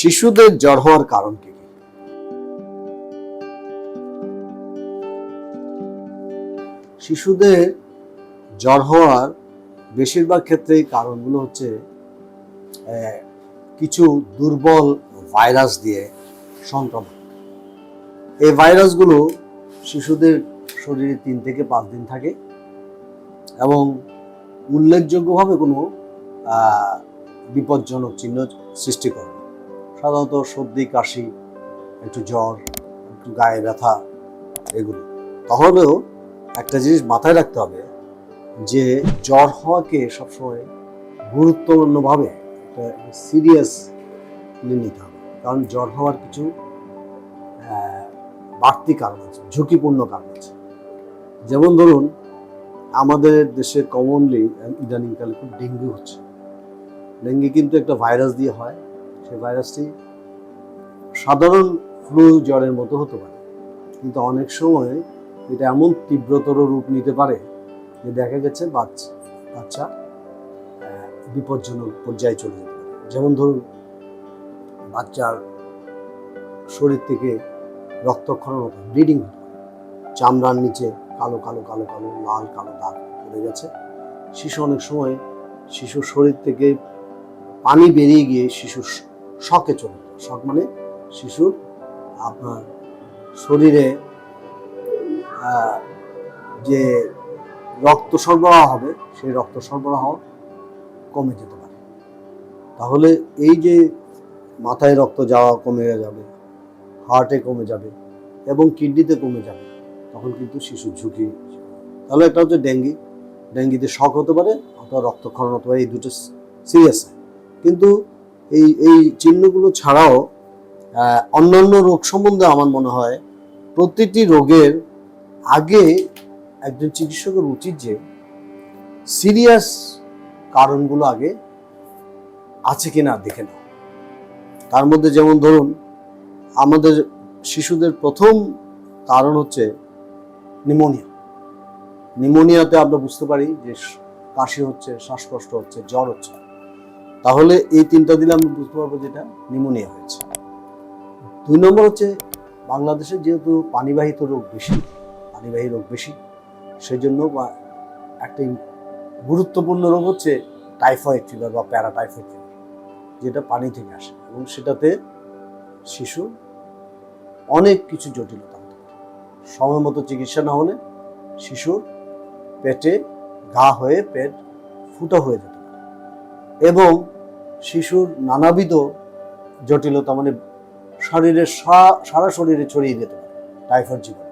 শিশুদের জ্বর হওয়ার কারণ কি শিশুদের জ্বর হওয়ার বেশিরভাগ ক্ষেত্রেই কারণগুলো হচ্ছে কিছু দুর্বল ভাইরাস দিয়ে সংক্রমণ এই ভাইরাসগুলো শিশুদের শরীরে তিন থেকে পাঁচ দিন থাকে এবং উল্লেখযোগ্যভাবে কোনো বিপজ্জনক চিহ্ন সৃষ্টি করে। সাধারণত সর্দি, কাশি, একটু জ্বর, একটু গায়ে ব্যথা, এগুলো। তাহলেও একটা জিনিস মাথায় রাখতে হবে যে জ্বর হওয়াকে সবসময় গুরুত্বপূর্ণভাবে একটা সিরিয়াস নিতে হবে। কারণ জ্বর হওয়ার কিছু বাড়তি কারণ আছে, ঝুঁকিপূর্ণ কারণ আছে। যেমন ধরুন, আমাদের দেশে কমনলি ইদানিংকালে খুব ডেঙ্গু হচ্ছে। ডেঙ্গু কিন্তু একটা ভাইরাস দিয়ে হয়। সেই ভাইরাসটি সাধারণ ফ্লু জ্বরের মতো হতে পারে। কিন্তু অনেক সময় এটা এমন তীব্রতর রূপ নিতে পারে যে দেখা গেছে বাচ্চা বাচ্চা বিপজ্জনক পর্যায়ে চলে যেতে পারে। যেমন ধরুন, বাচ্চার শরীর থেকে রক্তক্ষরণ হতো ব্লিডিং হতে চামড়ার নিচে কালো কালো কালো কালো, লাল, কালো দাগ পড়ে গেছে। শিশু অনেক সময় শিশুর শরীর থেকে পানি বেরিয়ে গিয়ে শিশুর শকে চলে যায় শক মানে শিশুর আপনার শরীরে যে রক্ত সরবরাহ হবে, সেই রক্ত সরবরাহ কমে যেতে পারে। তাহলে এই যে মাথায় রক্ত যাওয়া কমে যাবে হার্টে কমে যাবে এবং কিডনিতে কমে যাবে, তখন কিন্তু শিশুর ঝুঁকি তাহলে একটা হচ্ছে ডেঙ্গি। ডেঙ্গিতে শখ হতে পারে অথবা রক্তক্ষরণ হতে পারে এই দুটো সিরিয়াস কিন্তু এই এই চিহ্নগুলো ছাড়াও অন্যান্য রোগ সম্বন্ধে আমার মনে হয় প্রতিটি রোগের আগে একজন চিকিৎসকের উচিত যে সিরিয়াস কারণগুলো আগে আছে কিনা দেখে নেওয়া তার মধ্যে যেমন ধরুন, আমাদের শিশুদের প্রথম কারণ হচ্ছে নিমোনিয়া। নিমোনিয়াতে আমরা বুঝতে পারি যে কাশি হচ্ছে, শ্বাসকষ্ট হচ্ছে, জ্বর হচ্ছে। তাহলে এই তিনটা দিলে আমি বুঝতে পারব যেটা নিমোনিয়া হয়েছে। দুই নম্বর হচ্ছে বাংলাদেশে যেহেতু পানিবাহিত রোগ বেশি, পানিবাহী রোগ বেশি, সেজন্য বা- একটা গুরুত্বপূর্ণ রোগ হচ্ছে টাইফয়েড ফিভার বা প্যারাটাইফয়েড ফিভার যেটা পানি থেকে আসে এবং সেটাতে শিশু অনেক কিছু জটিলতা হতে পারে। সময় মতো চিকিৎসা না হলে শিশুর পেটে ঘা হয়ে পেট ফুটো হয়ে পারে এবং শিশুর নানাবিধ জটিলতা মানে শরীরের সারা শরীরে ছড়িয়ে যেতে পারে টাইফয়েড জীবন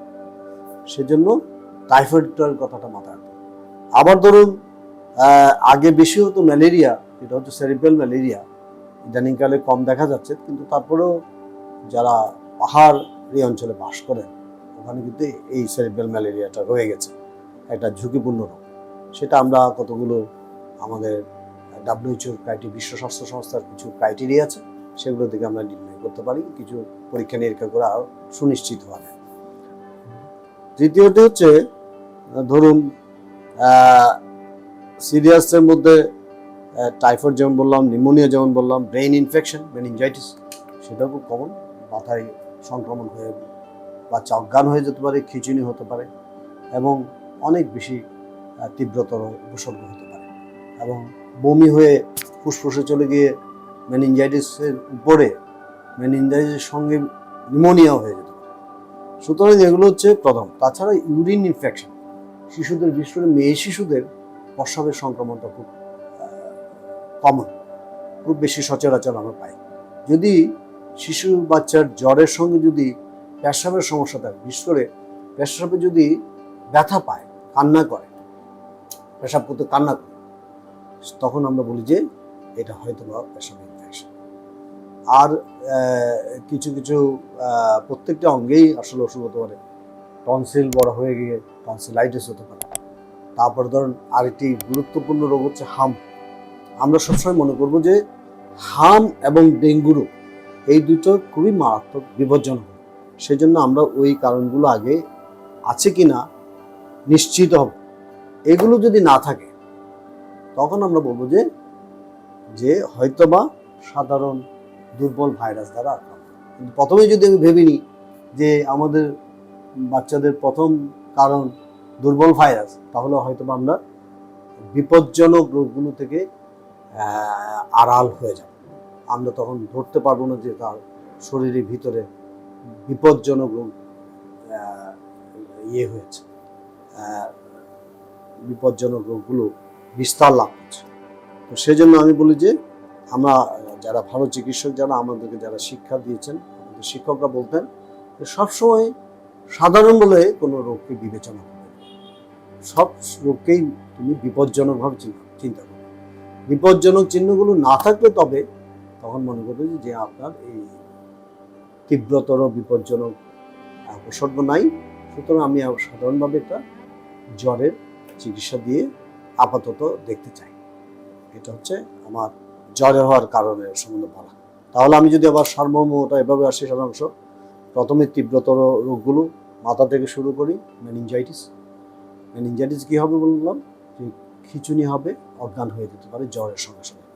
সেজন্য টাইফয়েডটার কথাটা মাথায় রাখতে আবার ধরুন আগে বেশি হতো ম্যালেরিয়া, এটা হচ্ছে সেরিব্রাল ম্যালেরিয়া। ইদানিংকালে কম দেখা যাচ্ছে, কিন্তু তারপরেও যারা পাহাড় এই অঞ্চলে বাস করেন, ওখানে কিন্তু এই সেরিব্রাল ম্যালেরিয়াটা রয়ে গেছে, একটা ঝুঁকিপূর্ণ রোগ। সেটা আমরা কতগুলো আমাদের ডাব্লিউএইচওর ক্রাইটেরিয়া বিশ্ব স্বাস্থ্য সংস্থার কিছু ক্রাইটেরিয়া আছে, সেগুলো থেকে আমরা নির্ণয় করতে পারি, কিছু পরীক্ষা নিরীক্ষা করে আরও সুনিশ্চিত হবে। তৃতীয়টি হচ্ছে ধরুন সিরিয়াসের মধ্যে টাইফয়েড যেমন বললাম, নিউমোনিয়া যেমন বললাম, ব্রেইন ইনফেকশন, মেনিনজাইটিস, সেটাও খুব কমন, মাথায় সংক্রমণ হয়ে বাচ্চা অজ্ঞান হয়ে যেতে পারে, খিচুনি হতে পারে, এবং অনেক বেশি তীব্রতর উপসর্গ হতে পারে, এবং বমি হয়ে ফুসফুসে চলে গিয়ে মেনিনজাইটিসের উপরে মেনিনজাইটিসের সঙ্গে নিউমোনিয়াও হয়ে যেতে। সুতরাং এগুলো হচ্ছে প্রথম। তাছাড়া ইউরিন ইনফেকশন শিশুদের, বিশেষ করে মেয়ে শিশুদের প্রস্রাবের সংক্রমণটা খুব কমন খুব বেশি সচরাচর আমরা পাই। যদি শিশু বাচ্চার জ্বরের সঙ্গে যদি পেশাবের সমস্যা থাকে, বিশেষ করে পেশাবে যদি ব্যথা পায়, কান্না করে পেশাব করতে কান্না করে তখন আমরা বলি যে এটা হয়তো বা পেশাব ইনফেকশন আর কিছু কিছু প্রত্যেকটা অঙ্গেই আসলে অসুখ হতে পারে। টনসিল বড় হয়ে গিয়ে টনসিলাইটিস হতে পারে। তারপর ধরুন আরেকটি গুরুত্বপূর্ণ রোগ হচ্ছে হাম। আমরা সবসময় মনে করব যে হাম এবং ডেঙ্গু রোগ এই দুটো খুবই মারাত্মক বিপজ্জনক সেই জন্য আমরা ওই কারণগুলো আগে আছে কি না নিশ্চিত হব। এগুলো যদি না থাকে তখন আমরা বলব যে যে হয়তোবা সাধারণ দুর্বল ভাইরাস দ্বারা আক্রান্ত। কিন্তু প্রথমে যদি আমি ভেবে নিই যে আমাদের বাচ্চাদের প্রথম কারণ দুর্বল ভাইরাস, তাহলে হয়তো বা আমরা বিপজ্জনক রোগগুলো থেকে আড়াল হয়ে যাব। আমরা তখন ধরতে পারব না যে তার শরীরের ভিতরে বিপজ্জনক রোগ ইয়ে হয়েছে। বিপজ্জনক রোগগুলো বিস্তার লাভ করছে। তো সেই জন্য আমি বলি যে, আমরা যারা ভালো চিকিৎসক, যারা আমাদেরকে যারা শিক্ষা দিয়েছেন, আমাদের শিক্ষকরা বলতেন যে, সবসময় সাধারণ বলে কোনো রোগকে বিবেচনা করবে সব রোগকেই তুমি বিপজ্জনকভাবে চিন্তা করবে বিপজ্জনক চিহ্নগুলো না থাকলে তবে তখন মনে করবে যে- আপনার এই তীব্রতর, বিপজ্জনক উপসর্গ নাই। সুতরাং আমি সাধারণভাবে একটা জ্বরের চিকিৎসা দিয়ে আপাতত দেখতে চাই। এটা হচ্ছে আমার জ্বরে হওয়ার কারণে সম্বন্ধে বলা। তাহলে আমি যদি আবার সারমর্মটা এভাবে আসি সারাংশ, প্রথমে তীব্রতর রোগগুলো মাথা থেকে শুরু করি মেনিনজাইটিস মেনিনজাইটিস কী হবে বললাম? যে খিচুনি হবে, অজ্ঞান হয়ে যেতে পারে জ্বরের সঙ্গে সঙ্গে।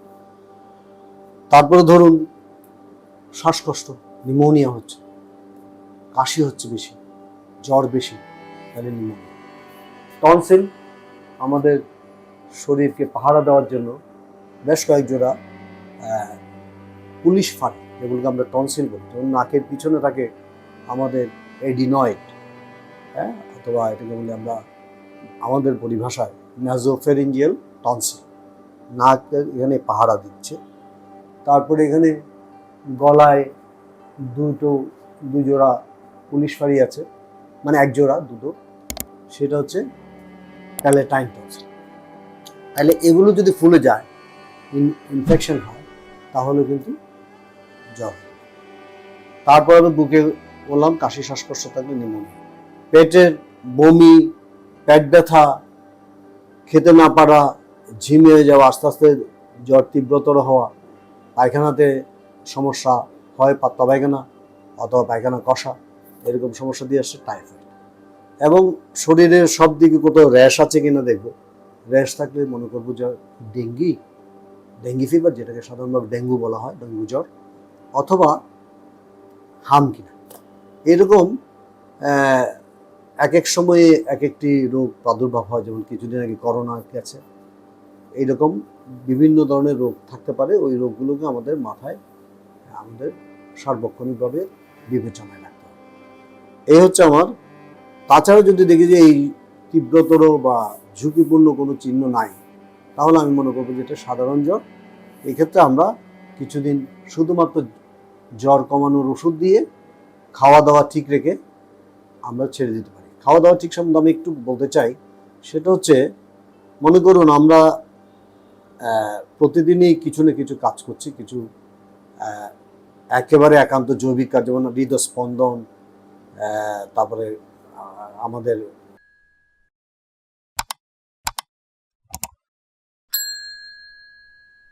তারপরে ধরুন, শ্বাসকষ্ট নিউমোনিয়া হচ্ছে, কাশি হচ্ছে বেশি, জ্বর বেশি, তাহলে নিউমোনিয়া টনসিল, আমাদের শরীরকে পাহারা দেওয়ার জন্য বেশ কয়েক জোড়া পুলিশ ফাঁড়ি যেগুলোকে আমরা টনসিল বলি। যেমন নাকের পিছনে থাকে আমাদের এডিনয়েড হ্যাঁ অথবা এটাকে বলি আমরা আমাদের পরিভাষায় ন্যাজোফেরিঞ্জিয়াল টনসিল নাক এখানে পাহারা দিচ্ছে। তারপরে এখানে গলায় দুটো, দুজোড়া পুলিশ ফাঁড়ি আছে মানে এক জোড়া দুটো। সেটা হচ্ছে প্যালেটাইন টনসিল তাহলে এগুলো যদি ফুলে যায় ইনফেকশন হয়, তাহলে কিন্তু জ্বর তারপর আমি বুকে বললাম, কাশি, শ্বাসকষ্ট থাকলে নিউমোনিয়া পেটের বমি, পেট ব্যথা, খেতে না পারা ঝিমিয়ে যাওয়া, আস্তে আস্তে জ্বর তীব্রতর হওয়া, পায়খানাতে সমস্যা হয়, পাতলা পায়খানা অথবা পায়খানা কষা, এরকম সমস্যা দিয়ে আসছে টাইফয়েড এবং শরীরের সব দিকে কোথাও র্যাশ আছে কিনা দেখব। র্যাশ থাকলে মনে করব যে ডেঙ্গি ডেঙ্গি ফিভার যেটাকে সাধারণভাবে ডেঙ্গু বলা হয়, ডেঙ্গু জ্বর, অথবা হাম কিনা। এরকম এক এক সময়ে এক একটি রোগ প্রাদুর্ভাব হয়, যেমন কিছুদিন আগে করোনা গেছে। এইরকম বিভিন্ন ধরনের রোগ থাকতে পারে, ওই রোগগুলোকে আমাদের মাথায়, আমাদের সার্বক্ষণিকভাবে বিবেচনায় রাখতে হবে। এই হচ্ছে আমার। তাছাড়া যদি দেখি যে এই তীব্রতর বা ঝুঁকিপূর্ণ কোনো চিহ্ন নাই। তাহলে আমি মনে করব যেটা সাধারণ জ্বর। এক্ষেত্রে আমরা কিছুদিন শুধুমাত্র জ্বর কমানোর ওষুধ দিয়ে খাওয়া দাওয়া ঠিক রেখে আমরা ছেড়ে দিতে পারি। খাওয়া দাওয়া ঠিক সম্বন্ধে আমি একটু বলতে চাই, সেটা হচ্ছে মনে করুন আমরা প্রতিদিনই কিছু না কিছু কাজ করছি, কিছু একেবারে একান্ত জৈবিক কাজ যেমন হৃদস্পন্দন তারপরে আমাদের